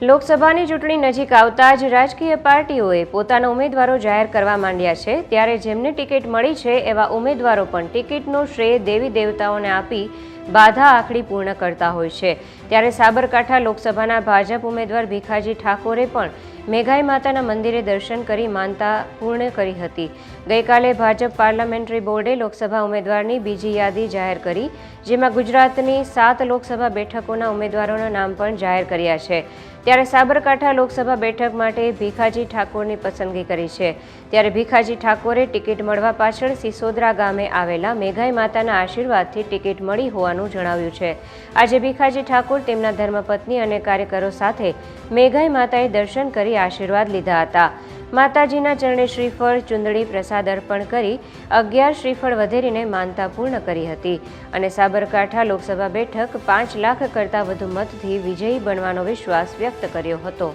લોકસભાની ચૂંટણી નજીક આવતા જ રાજકીય પાર્ટીઓએ પોતાના ઉમેદવારો જાહેર કરવા માંડ્યા છે. ત્યારે જેમને ટિકિટ મળી છે એવા ઉમેદવારો પણ ટિકિટનો શ્રેય દેવી દેવતાઓને આપી બાધા આખડી પૂર્ણ કરતા હોય છે. ત્યારે સાબરકાંઠા લોકસભાના ભાજપ ઉમેદવાર ભીખાજી ઠાકોરે પણ મેઘાઈ માતાના મંદિરે દર્શન કરી માનતા પૂર્ણ કરી હતી. ગઈકાલે ભાજપ પાર્લામેન્ટરી બોર્ડે લોકસભા ઉમેદવારની બીજી યાદી જાહેર કરી, જેમાં ગુજરાતની સાત લોકસભા બેઠકોના ઉમેદવારોના નામ પણ જાહેર કર્યા છે. ત્યારે સાબરકાંઠા લોકસભા બેઠક માટે ભીખાજી ઠાકોરની પસંદગી કરી છે. ત્યારે ભીખાજી ઠાકોરે ટિકિટ મળવા પાછળ સિસોદરા ગામે આવેલા મેઘાઈ માતાના આશીર્વાદથી ટિકિટ મળી હોવાનું જણાવ્યું છે. આજે ભીખાજી ઠાકોર તેમના ધર્મપત્ની અને કાર્યકરો સાથે મેઘાઈ માતાએ દર્શન કરી આશીર્વાદ લીધા હતા. માતાજીના ચરણે શ્રીફળ, ચુંદડી પ્રસાદ અર્પણ કરી અગિયાર શ્રીફળ વધેરીને માનતા પૂર્ણ કરી હતી. અને સાબરકાંઠા લોકસભા બેઠક પાંચ લાખ કરતાં વધુ મતથી વિજયી બનવાનો વિશ્વાસ વ્યક્ત કર્યો હતો.